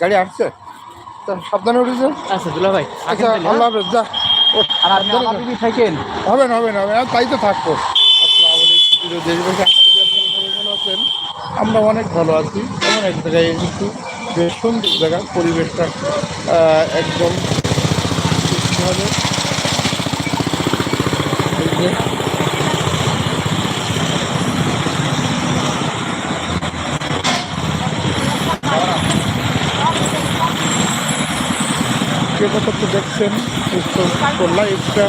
গাড়ি আসছে। তা সাবধানে উঠেছে? আচ্ছা দুলা ভাই আচ্ছা আল্লাহ হাফেজ যা। আর আপনি। দিদি থাকেন? হবে না হবে না হবে তাই তো থাকব। আসসালামু আলাইকুম দেশবাসী ভালো আছেন। আমরা অনেক ভালো আছি। এমন এক জায়গায় কিন্তু বেশ সুন্দর জায়গা পরিবেশটা একদম সুস্থভাবে। যে কে কত তো দেখছেন লাইভটা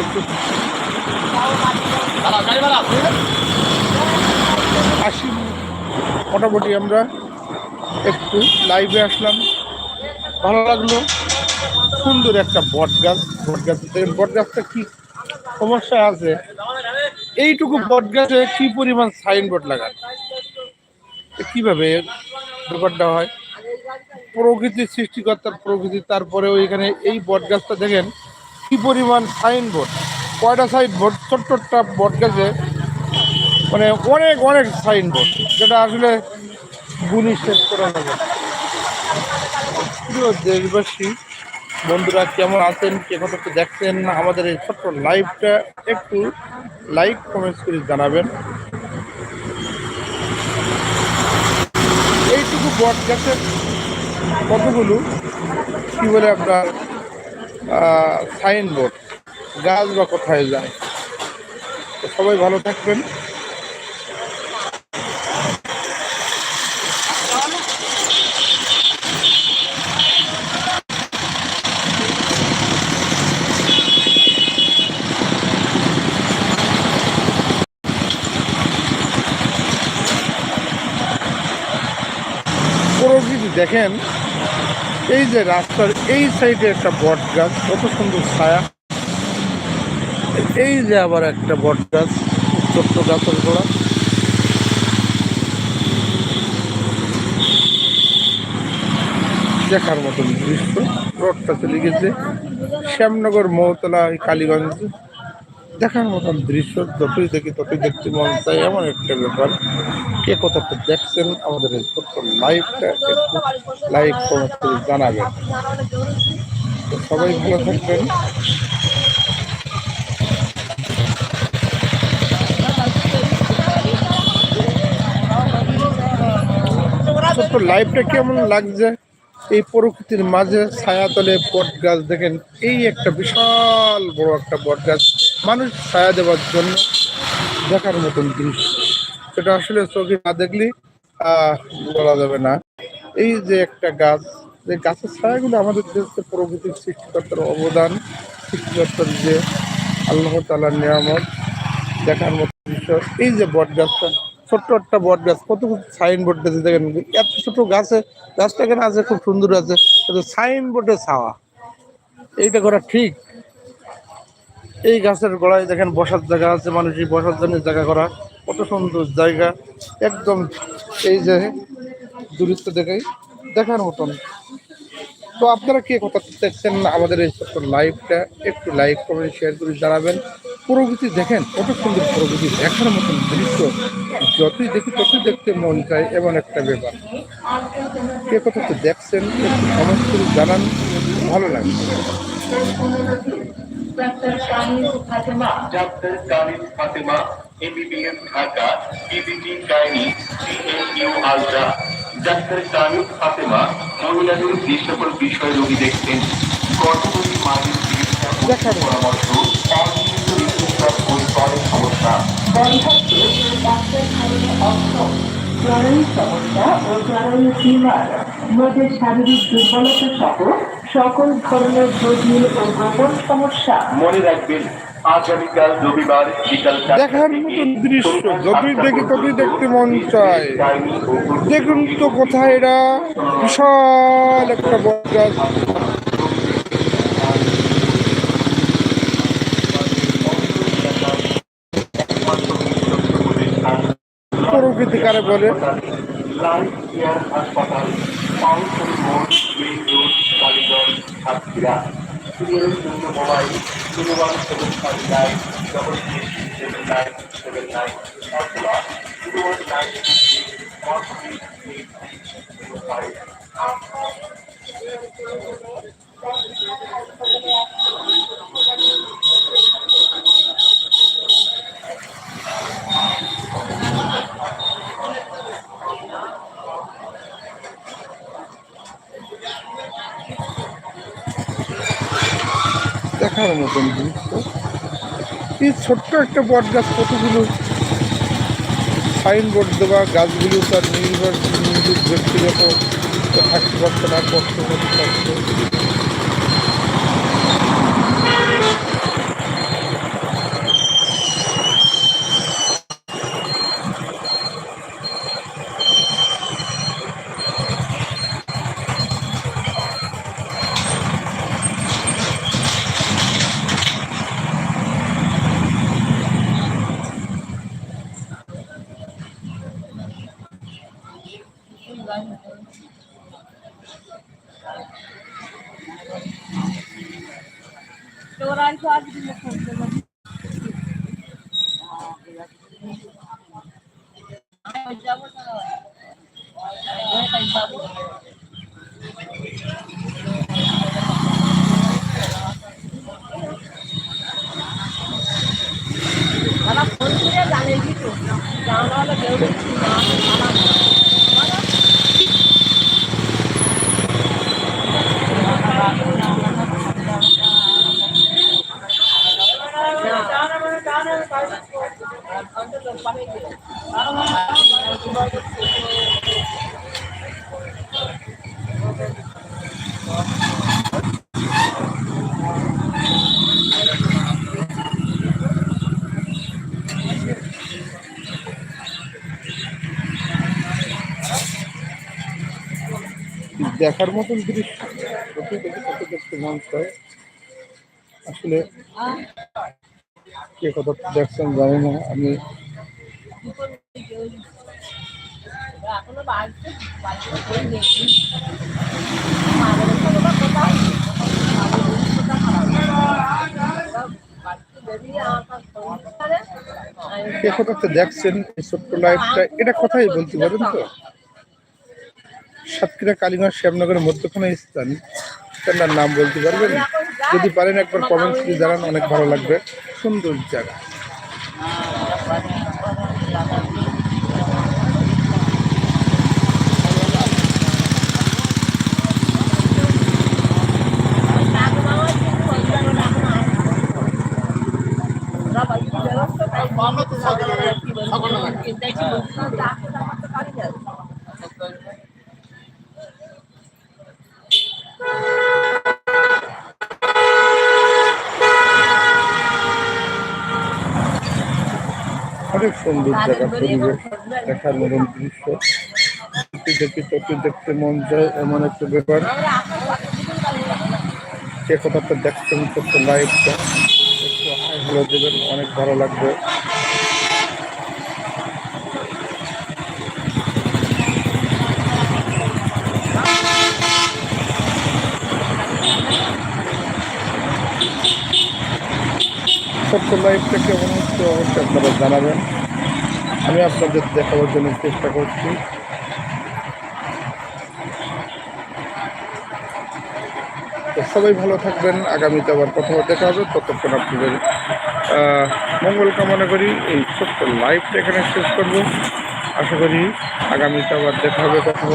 একটু আসি। মোটামুটি আমরা একটু লাইভে আসলাম। ভালো লাগল। সুন্দর একটা বট গাছ। বট গাছ বট গাছটা কি সমস্যা আছে? এইটুকু বট গাছে কি পরিমাণ সাইনবোর্ড লাগান? কীভাবে ব্যাপারটা হয়? প্রকৃতির সৃষ্টিকর্তার প্রকৃতি তারপরে ওইখানে এই বট গাছটা দেখেন কী পরিমাণ সাইনবোর্ড কয়টা সাইনবোর্ড ছোট্ট একটা বট গাছে মানে অনেক অনেক সাইনবোর্ড যেটা আসলে গুলি শেষ করা না। প্রিয় দেশবাসী, বন্ধুরা কেমন আছেন? কে একটু দেখছেন? আমাদের এই ছোট্ট লাইভটা একটু লাইক কমেন্টস করে জানাবেন। এইটুকু বট গাছের কতগুলো কি বলে আপনার সাইনবোর্ড গাছ বা কোথায় যায়? তো সবাই ভালো থাকবেন। দেখেন এই যে রাস্তার এই সাইডে একটা বট গাছ, কত সুন্দর ছায়া। এই যে আবার একটা বট গাছ, ছোট্ট গাছের গোড়া। দেখার মতন দৃশ্য। রোডটা চলে গেছে। শ্যামনগর মহতলা কালীগঞ্জ। দেখার মতন দৃশ্য যতই দেখি, ততই দেখতে মন চাই এমন একটা ব্যাপার। কে কতটা দেখছেন আমাদের লাইভটা একটু লাইক কমেন্ট জানাবেন। তো সবাই ভালো থাকবেন। ছোট্ট লাইভটা কেমন লাগছে? এই প্রকৃতির মাঝে ছায়াতলে বট গাছ দেখেন, এই একটা বিশাল বড় একটা বট গাছ মানুষ ছায়া দেওয়ার জন্য দেখার মতন দৃশ্য সেটা আসলে চোখে না দেখলে বলা যাবে না। এই যে একটা গাছ, যে গাছের ছায়াগুলো আমাদের দেশে প্রকৃতির সৃষ্টিকর্তার অবদান, সৃষ্টিকর্তার যে আল্লাহ তালার নিয়ামত, দেখার মতো বিষয় এই যে বট গাছটা ছোট্ট একটা বট গাছ, কত সাইনবোর্ড দিয়েছে দেখেন। এত ছোট গাছে, গাছটা কেন আছে, খুব সুন্দর আছে, কিন্তু সাইনবোর্ডে ছাওয়া। এইটা করা ঠিক। এই গাছের গোড়ায় দেখেন বসার জায়গা আছে মানুষের বসার জন্য জায়গা করা। কত সুন্দর জায়গা। একদম এই যে দূরত্ব দেখাই, দেখার মতন। তো আপনারা কে কথা দেখছেন আমাদের এই ছোট্ট লাইভটা একটু লাইক কমেন্ট শেয়ার করে জানাবেন। প্রকৃতি দেখেন, কত সুন্দর প্রকৃতি দেখার মতন দৃশ্য। যতই দেখি, ততই দেখতে মন চায় এমন একটা ব্যাপার। কে কথা তো দেখছেন, একটু করে জানান, ভালো লাগবে। Doctor Fatema doctor Fatema Dhaka gynae CMU ultra doctor Khalid Fatema মহিলাদের যে সকল বিষয় রোগী দেখছেন গর্ভবতী মায়ের চিকিৎসা। পরামর্শ অনিয়মিত ঋতুস্রাব ও স্তরের সমস্যা বন্ধত্বে ডাক্তার খালিদ অর্থ জরায়ু সমস্যা ও জরায়ু টিউমার মেয়েদের শারীরিক দুর্বলতা সহ সকল ধরনের জটিল ও গোপন সমস্যা মনে রাখবেন আগামীকাল রবিবার বিকাল দেখার মতন দৃশ্য যতই দেখি ততই দেখতে মন চায়। দেখুন তো কোথায় এরা। বিশাল একটা বট গাছ প্রকৃতি কারে বলে হাসপাতাল সিরিয়াল শূন্য mobile one seven five nine double eight seven nine seven nine অথবা জিরো ওয়ান নাইন মতন দৃশ্য এই ছোট্ট একটা বট গাছ কতগুলো সাইনবোর্ড দেওয়া, গাছগুলো তার নির্ভর ব্যক্তিগত থাকতে পারছে না কষ্ট। করতে পারছে and you. দেখার মতন দৃশ্য। সত্যি দেখে সত্যি দেখতে আসলে কে কথা দেখছেন জানি না। আমি কে কথাতে দেখছেন এই ছোট্ট লাইফটা এটা কথাই বলতে পারেন তো? সাতক্ষীরা, কালীগঞ্জ, শ্যামনগরের মধ্যখানে স্থান। নাম বলতে পারবেন? যদি পারেন একবার কমেন্টস জানান, অনেক ভালো লাগবে। সুন্দর জায়গা। অনেক সুন্দর জায়গা, পরিবেশ দেখার মতন দৃশ্য। দেখি চোখে দেখতে মন যায় এমন একটা ব্যাপার। সে কথাটা দেখছেন দেখতে লাইফটা একটু হাই হলো দেবেন, অনেক ভালো লাগবে। ছোট্ট লাইফটা কেমন হচ্ছে অবশ্যই আপনারা জানাবেন। আমি আপনাদের দেখাবার জন্য চেষ্টা করছি। সবাই ভালো থাকবেন, আগামীতে আবার কথা দেখা হবে। ততক্ষণ আপনাদের মঙ্গল কামনা করি। এই ছোট্ট লাইফটা এখানে শেষ করব। আশা করি আগামীতে আবার দেখা হবে, কথা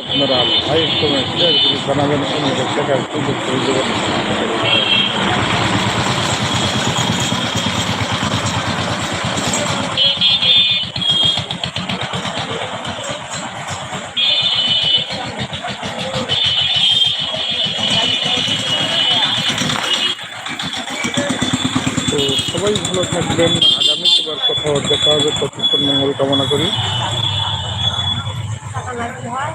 আপনারা লাইভ কমেন্ট শেয়ার করে জানাবেন অন্যদের দেখার সুযোগ সবাই ভালো থাকবেন আগামী আবার দেখা হবে। ততক্ষণ মঙ্গল কামনা করি। টাকা লাগতে হয়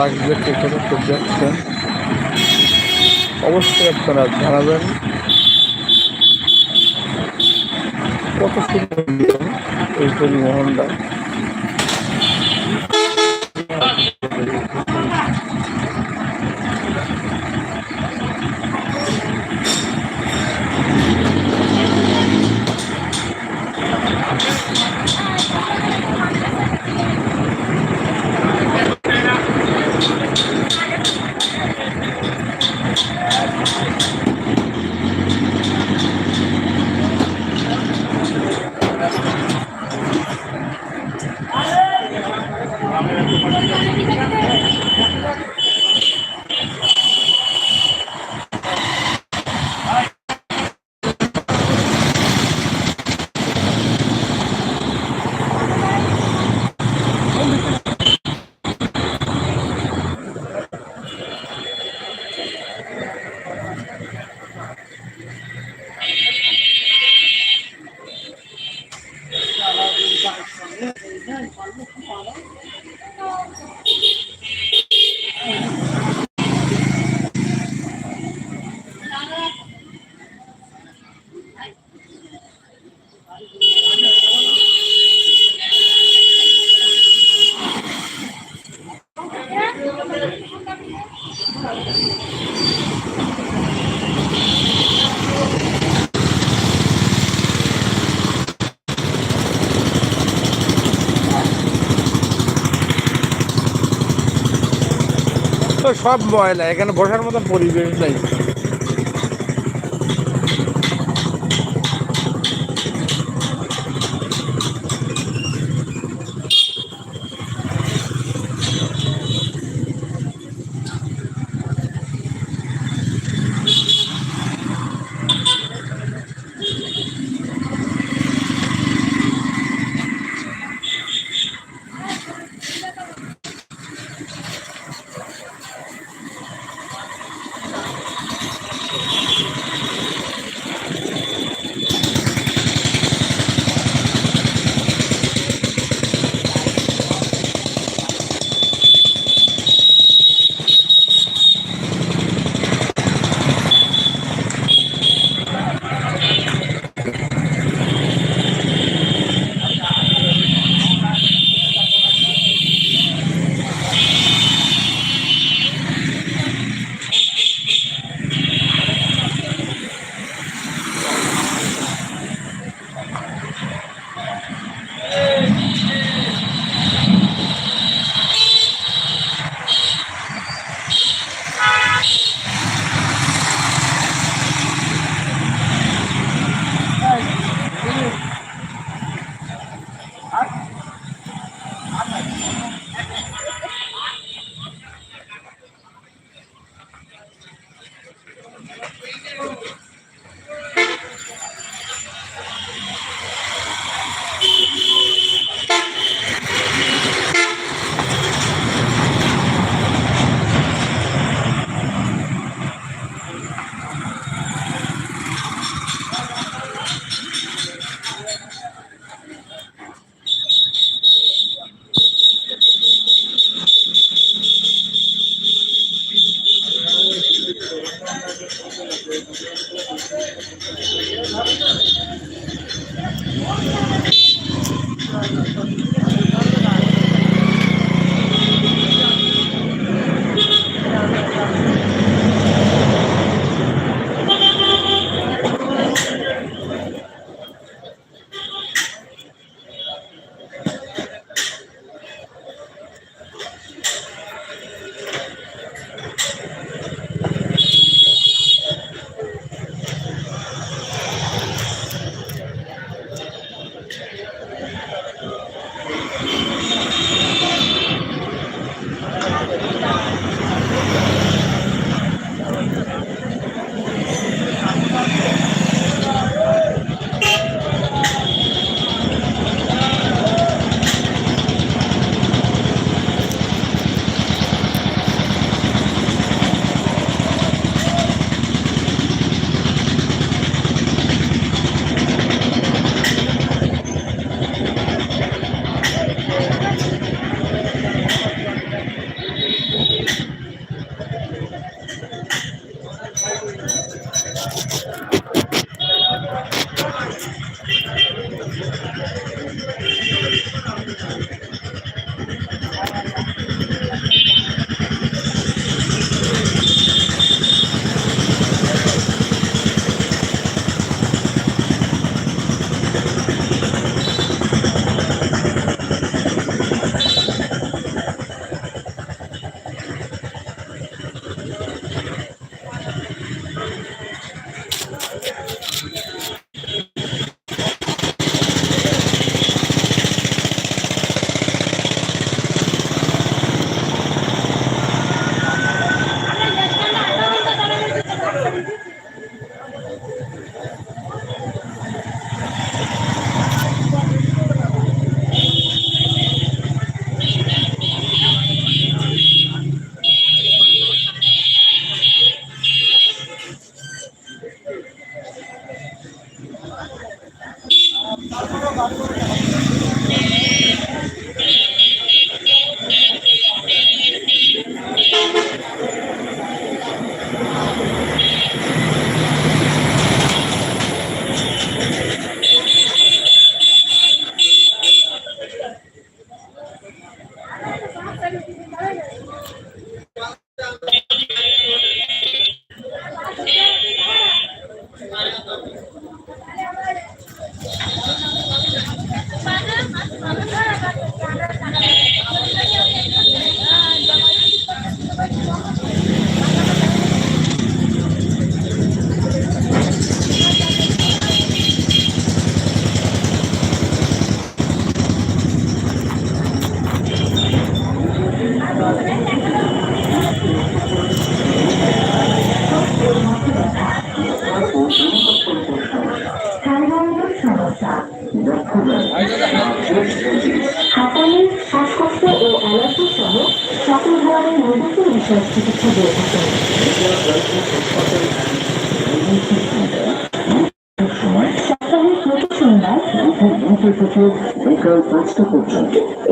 টাকা সেখানে তো দেখছেন। অবশ্যই আপনারা জানাবেন। কত সুন্দর এই পরিবহনটা। সব ময়লা এখানে বসার মতো পরিবেশ নাই।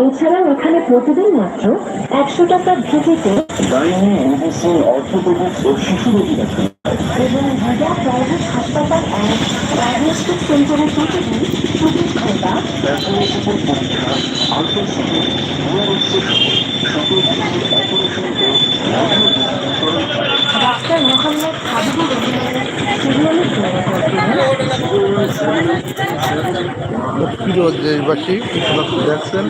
এছাড়াও এখানে প্রতিদিন মাত্র একশো টাকা ভিজিটে এবং ভিজা প্রাইভেট হাসপাতাল অ্যান্ড ডায়াগনস্টিক সেন্টারে প্রতিদিন চব্বিশ ঘণ্টা। প্রিয় দেশবাসী দেখছেন